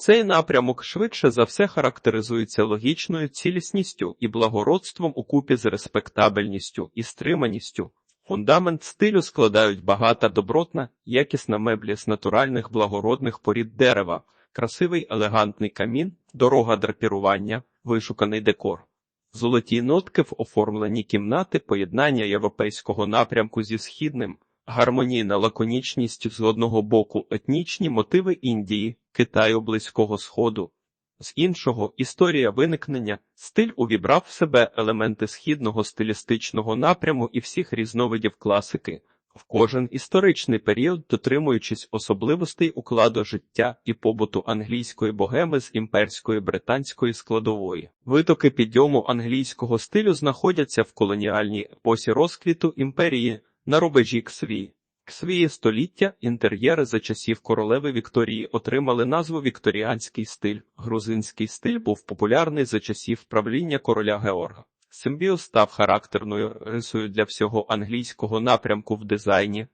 Цей напрямок швидше за все характеризується логічною цілісністю і благородством укупі з респектабельністю і стриманістю. Фундамент стилю складають багата добротна, якісна меблі з натуральних благородних порід дерева, красивий елегантний камін, дорога драпірування, вишуканий декор. Золоті нотки в оформленні кімнати, поєднання європейського напрямку зі східним, гармонійна лаконічність з одного боку, етнічні мотиви Індії, Китаю, Близького Сходу. З іншого, історія виникнення, стиль увібрав в себе елементи східного стилістичного напряму і всіх різновидів класики, в кожен історичний період дотримуючись особливостей укладу життя і побуту англійської богеми з імперської британської складової. Витоки підйому англійського стилю знаходяться в колоніальній епосі розквіту імперії на рубежі Ксві. Ксвії століття інтер'єри за часів королеви Вікторії отримали назву вікторіанський стиль. Грузинський стиль був популярний за часів правління короля Георга. Симбіоз став характерною рисою для всього англійського напрямку в дизайні.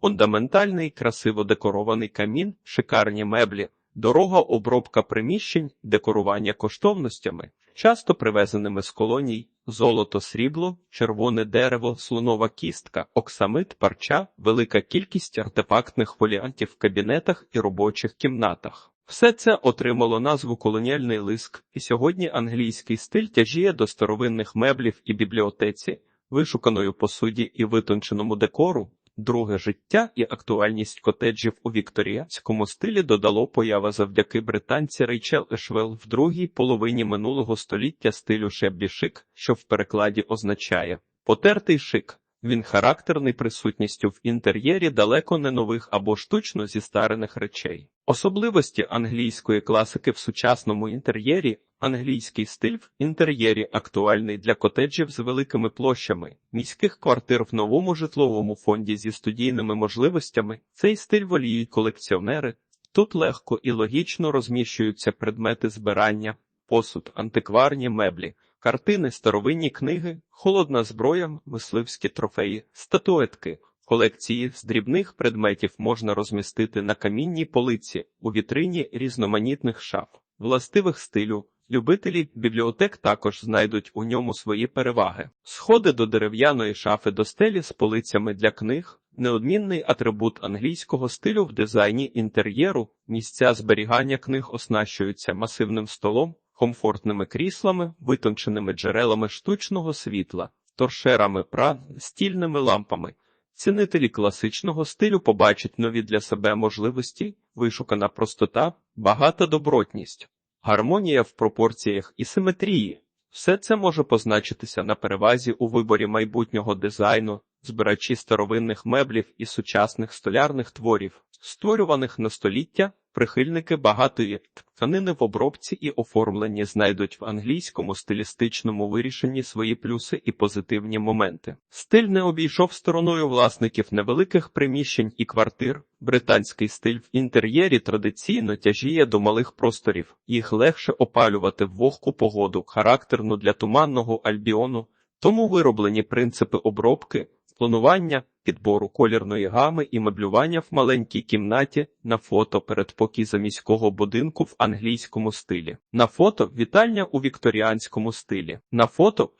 Фундаментальний, красиво декорований камін, шикарні меблі, дорога обробка приміщень, декорування коштовностями, часто привезеними з колоній, золото, срібло, червоне дерево, слонова кістка, оксамит, парча, велика кількість артефактних фоліантів в кабінетах і робочих кімнатах. Все це отримало назву колоніальний лиск, і сьогодні англійський стиль тяжіє до старовинних меблів і бібліотеці, вишуканою посуді і витонченому декору. Друге життя і актуальність котеджів у вікторіанському стилі додало поява завдяки британці Рейчел Ешвел в другій половині минулого століття стилю шеблі шик, що в перекладі означає потертий шик. Він характерний присутністю в інтер'єрі далеко не нових або штучно зістарених речей. Особливості англійської класики в сучасному інтер'єрі англійський стиль в інтер'єрі актуальний для котеджів з великими площами, міських квартир в новому житловому фонді зі студійними можливостями. Цей стиль воліють колекціонери. Тут легко і логічно розміщуються предмети збирання, посуд, антикварні меблі. Картини, старовинні книги, холодна зброя, мисливські трофеї, статуетки, колекції з дрібних предметів можна розмістити на камінній полиці у вітрині різноманітних шаф, властивих стилю. Любителі бібліотек також знайдуть у ньому свої переваги. Сходи до дерев'яної шафи до стелі з полицями для книг, неодмінний атрибут англійського стилю в дизайні інтер'єру, місця зберігання книг оснащуються масивним столом, комфортними кріслами, витонченими джерелами штучного світла, торшерами пран, стільними лампами. Цінителі класичного стилю побачать нові для себе можливості, вишукана простота, багата добротність, гармонія в пропорціях і симетрії. Все це може позначитися на перевазі у виборі майбутнього дизайну, збирачі старовинних меблів і сучасних столярних творів, створюваних на століття. Прихильники багатої тканини в обробці і оформленні знайдуть в англійському стилістичному вирішенні свої плюси і позитивні моменти. Стиль не обійшов стороною власників невеликих приміщень і квартир. Британський стиль в інтер'єрі традиційно тяжіє до малих просторів, їх легше опалювати в вогку погоду, характерну для туманного альбіону, тому вироблені принципи обробки, планування, підбору колірної гами і меблювання в маленькій кімнаті на фото передпокій заміського будинку в англійському стилі. На фото вітальня у вікторіанському стилі. На фото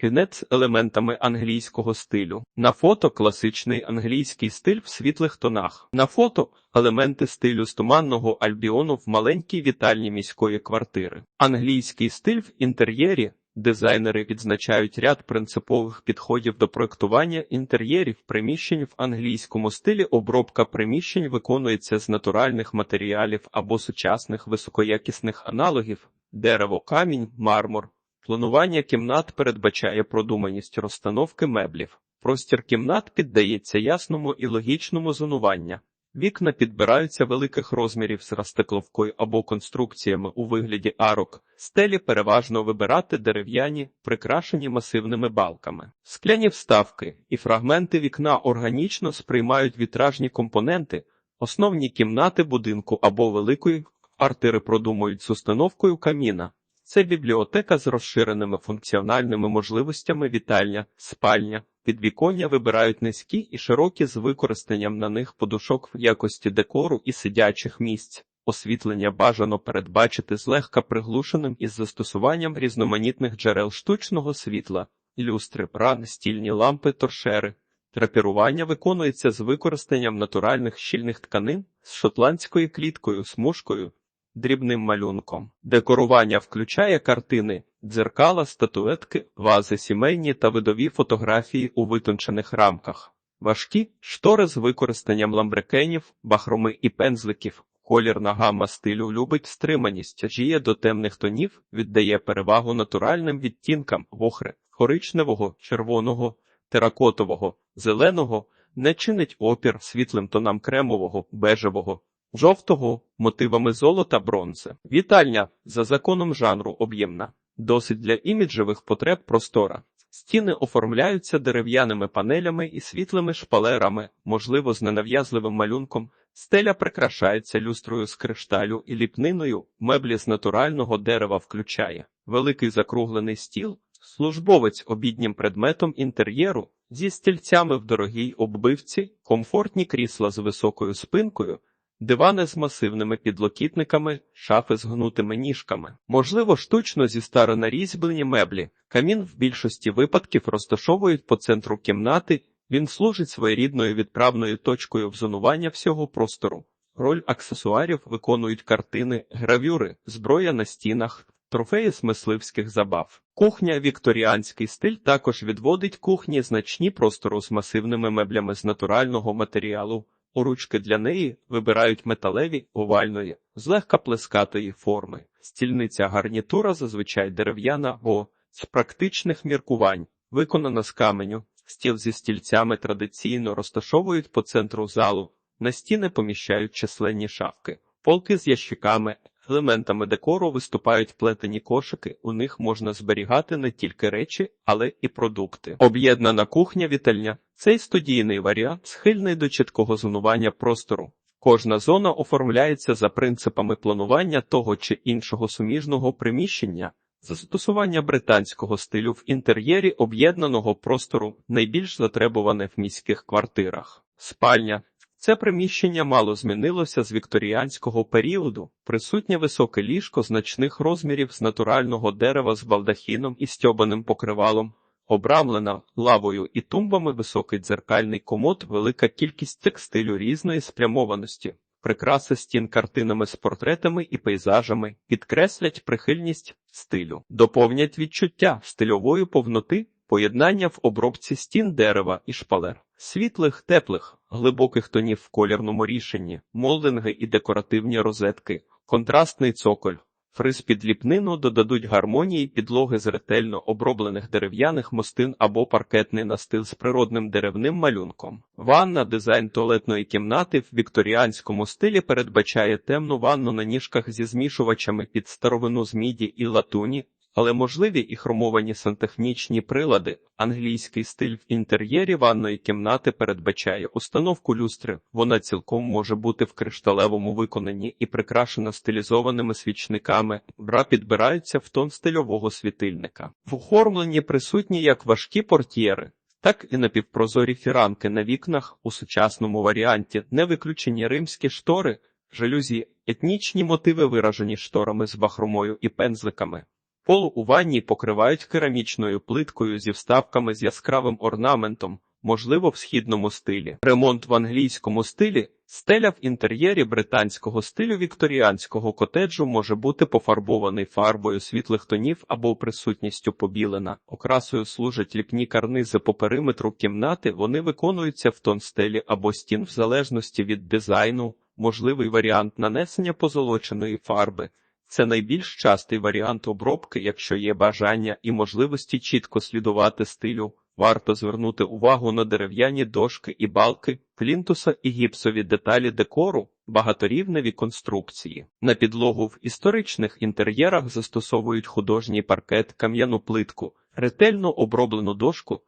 кінець з елементами англійського стилю. На фото класичний англійський стиль в світлих тонах. На фото елементи стилю з туманного альбіону в маленькій вітальні міської квартири. Англійський стиль в інтер'єрі. Дизайнери відзначають ряд принципових підходів до проектування інтер'єрів приміщень в англійському стилі. Обробка приміщень виконується з натуральних матеріалів або сучасних високоякісних аналогів: дерево, камінь, мармур. Планування кімнат передбачає продуманість розстановки меблів. Простір кімнат піддається ясному і логічному зонуванню. Вікна підбираються великих розмірів з розстекловкою або конструкціями у вигляді арок, стелі переважно вибирати дерев'яні, прикрашені масивними балками. Скляні вставки і фрагменти вікна органічно сприймають вітражні компоненти, основні кімнати будинку або великої квартири продумують з установкою каміна. Це бібліотека з розширеними функціональними можливостями вітальня, спальня. Підвіконня вибирають низькі і широкі з використанням на них подушок в якості декору і сидячих місць. Освітлення бажано передбачити злегка приглушеним із застосуванням різноманітних джерел штучного світла, люстри, бра, стільні лампи, торшери. Драпірування виконується з використанням натуральних щільних тканин з шотландською кліткою, смужкою, дрібним малюнком. Декорування включає картини, дзеркала, статуетки, вази сімейні та видові фотографії у витончених рамках. Важкі штори з використанням ламбрекенів, бахроми і пензликів. Колірна гамма стилю любить стриманість, жіє до темних тонів, віддає перевагу натуральним відтінкам вохри, коричневого, червоного, теракотового, зеленого, не чинить опір світлим тонам кремового, бежевого, жовтого, мотивами золота бронзи. Вітальня за законом жанру об'ємна, досить для іміджевих потреб простора. Стіни оформляються дерев'яними панелями і світлими шпалерами, можливо, з ненав'язливим малюнком. Стеля прикрашається люстрою з кришталю і ліпниною, меблі з натурального дерева включає великий закруглений стіл, службовець обіднім предметом інтер'єру зі стільцями в дорогій оббивці, комфортні крісла з високою спинкою, дивани з масивними підлокітниками, шафи з гнутими ніжками. Можливо, штучно зі старонарізьблені меблі. Камін в більшості випадків розташовують по центру кімнати. Він служить своєрідною відправною точкою в зонування всього простору. Роль аксесуарів виконують картини, гравюри, зброя на стінах, трофеї з мисливських забав. Кухня вікторіанський стиль також відводить кухні значні простору з масивними меблями з натурального матеріалу. Уручки для неї вибирають металеві, овальної, злегка плескатої форми. Стільниця гарнітура зазвичай дерев'яна бо з практичних міркувань, виконана з каменю. Стіл зі стільцями традиційно розташовують по центру залу, на стіни поміщають численні шафки, полки з ящиками, елементами декору виступають плетені кошики, у них можна зберігати не тільки речі, але і продукти. Об'єднана кухня вітальня цей студійний варіант схильний до чіткого зонування простору. Кожна зона оформляється за принципами планування того чи іншого суміжного приміщення. Застосування британського стилю в інтер'єрі об'єднаного простору найбільш затребуване в міських квартирах. Спальня це приміщення мало змінилося з вікторіанського періоду, присутнє високе ліжко значних розмірів з натурального дерева з балдахіном і стьобаним покривалом, обрамлена лавою і тумбами високий дзеркальний комод, велика кількість текстилю різної спрямованості. Прикраси стін картинами з портретами і пейзажами підкреслять прихильність стилю, доповнять відчуття стильової повноти, поєднання в обробці стін дерева і шпалер, світлих, теплих, глибоких тонів в колірному рішенні, молдинги і декоративні розетки, контрастний цоколь. Фриз під ліпнину додадуть гармонії підлоги з ретельно оброблених дерев'яних мостин або паркетний настил з природним деревним малюнком. Ванна дизайн туалетної кімнати в вікторіанському стилі передбачає темну ванну на ніжках зі змішувачами під старовину з міді і латуні, але можливі і хромовані сантехнічні прилади. Англійський стиль в інтер'єрі ванної кімнати передбачає установку люстри. Вона цілком може бути в кришталевому виконанні і прикрашена стилізованими свічниками. Бра підбираються в тон стильового світильника. В оформленні присутні як важкі портьєри. Так і напівпрозорі фіранки на вікнах у сучасному варіанті, не виключені римські штори, жалюзі, етнічні мотиви виражені шторами з бахромою і пензликами. Пол у ванні покривають керамічною плиткою зі вставками з яскравим орнаментом, можливо, в східному стилі. Ремонт в англійському стилі, стеля в інтер'єрі британського стилю вікторіанського котеджу може бути пофарбований фарбою світлих тонів або присутністю побілена. Окрасою служать ліпні карнизи по периметру кімнати, вони виконуються в тон стелі або стін в залежності від дизайну, можливий варіант нанесення позолоченої фарби. Це найбільш частий варіант обробки, якщо є бажання і можливості чітко слідувати стилю. Варто звернути увагу на дерев'яні дошки і балки, плінтуса і гіпсові деталі декору, багаторівневі конструкції. На підлогу в історичних інтер'єрах застосовують художній паркет, кам'яну плитку, ретельно оброблену дошку.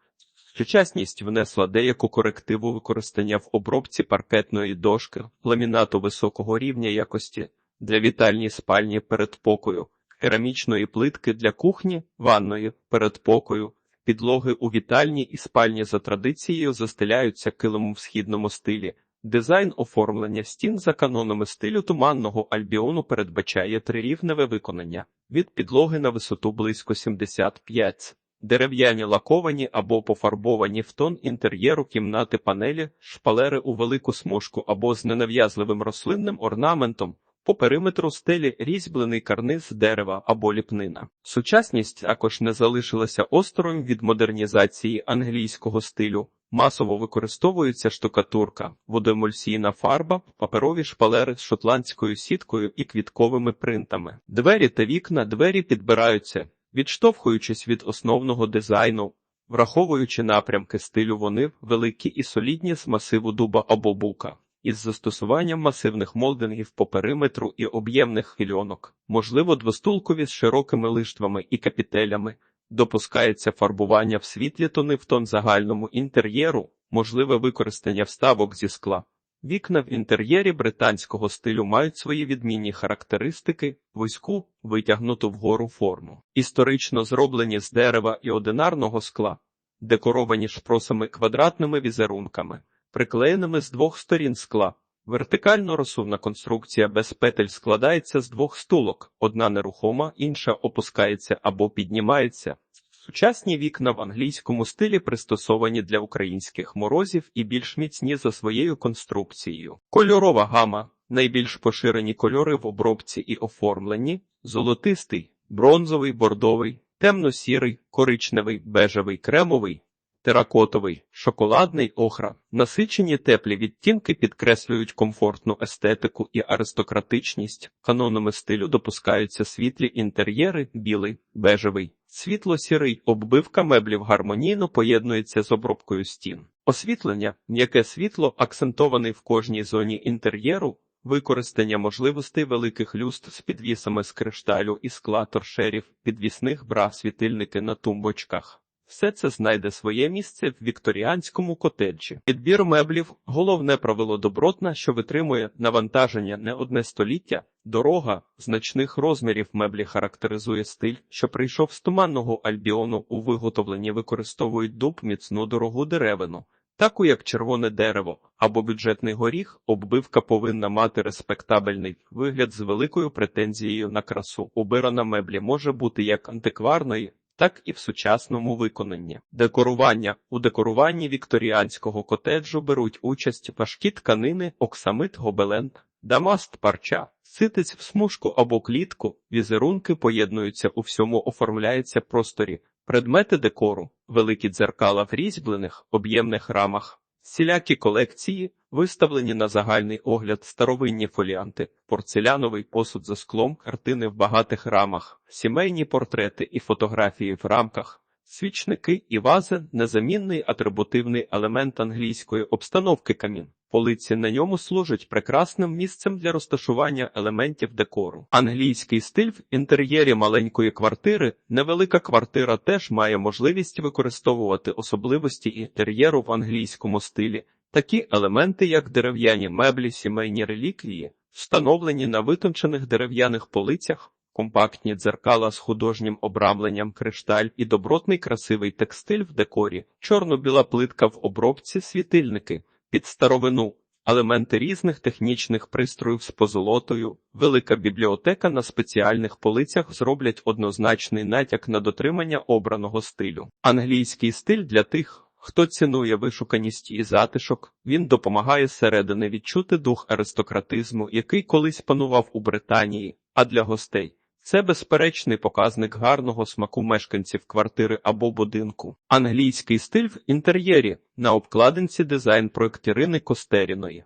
Сучасність внесла деяку корективу використання в обробці паркетної дошки, ламінату високого рівня якості для вітальні спальні передпокою, керамічної плитки для кухні, ванної передпокою, підлоги у вітальні і спальні за традицією застеляються килимом в східному стилі. Дизайн оформлення стін за канонами стилю туманного альбіону передбачає трирівневе виконання від підлоги на висоту близько 75 Дерев'яні лаковані або пофарбовані в тон інтер'єру кімнати панелі, шпалери у велику смужку або з ненав'язливим рослинним орнаментом, по периметру стелі різьблений карниз дерева або ліпнина. Сучасність також не залишилася осторонь від модернізації англійського стилю. Масово використовується штукатурка, водоемульсійна фарба, паперові шпалери з шотландською сіткою і квітковими принтами. Двері та вікна двері підбираються, відштовхуючись від основного дизайну, враховуючи напрямки стилю вони великі і солідні з масиву дуба або бука. Із застосуванням масивних молдингів по периметру і об'ємних хильонок, можливо, двостулкові з широкими лиштвами і капітелями, допускається фарбування в світлі тони в тон загальному інтер'єру, можливе використання вставок зі скла. Вікна в інтер'єрі британського стилю мають свої відмінні характеристики, вузьку, витягнуту вгору форму, історично зроблені з дерева і одинарного скла, декоровані шпросами квадратними візерунками, приклеєними з двох сторін скла. Вертикально розсувна конструкція без петель складається з двох стулок, одна нерухома, інша опускається або піднімається. Сучасні вікна в англійському стилі пристосовані для українських морозів і більш міцні за своєю конструкцією. Кольорова гама найбільш поширені кольори в обробці і оформленні: золотистий, бронзовий, бордовий, темно-сірий, коричневий, бежевий, кремовий. Теракотовий, шоколадний охра, насичені теплі відтінки підкреслюють комфортну естетику і аристократичність. Канонами стилю допускаються світлі інтер'єри, білий, бежевий, світло-сірий, оббивка меблів гармонійно поєднується з обробкою стін. Освітлення, м'яке світло, акцентований в кожній зоні інтер'єру, використання можливостей великих люстр з підвісами з кришталю і скла торшерів, підвісних бра, світильники на тумбочках. Все це знайде своє місце в вікторіанському котеджі. Підбір меблів головне правило добротна, що витримує навантаження не одне століття. Дорога значних розмірів меблі характеризує стиль, що прийшов з туманного альбіону у виготовленні використовують дуб міцну дорогу деревину. Таку як червоне дерево або бюджетний горіх, оббивка повинна мати респектабельний вигляд з великою претензією на красу. Убирана меблі може бути як антикварної, так і в сучасному виконанні. Декорування у декоруванні вікторіанського котеджу беруть участь важкі тканини, оксамит, гобелен, дамаст, парча, ситець в смужку або клітку, візерунки поєднуються у всьому, оформляється просторі, предмети декору, великі дзеркала в різьблених, об'ємних рамах. Всілякі колекції, виставлені на загальний огляд старовинні фоліанти, порцеляновий посуд за склом, картини в багатих рамах, сімейні портрети і фотографії в рамках, свічники і вази незамінний атрибутивний елемент англійської обстановки камін. Полиці на ньому служать прекрасним місцем для розташування елементів декору. Англійський стиль в інтер'єрі маленької квартири, невелика квартира теж має можливість використовувати особливості інтер'єру в англійському стилі, такі елементи, як дерев'яні меблі, сімейні реліквії, встановлені на витончених дерев'яних полицях. Компактні дзеркала з художнім обрамленням кришталь і добротний красивий текстиль в декорі, чорно-біла плитка в обробці, світильники під старовину, елементи різних технічних пристроїв з позолотою, велика бібліотека на спеціальних полицях зроблять однозначний натяк на дотримання обраного стилю. Англійський стиль для тих. Хто цінує вишуканість і затишок, він допомагає зсередини відчути дух аристократизму, який колись панував у Британії, а для гостей це безперечний показник гарного смаку мешканців квартири або будинку. Англійський стиль в інтер'єрі на обкладинці дизайн проєктирини Костеріної.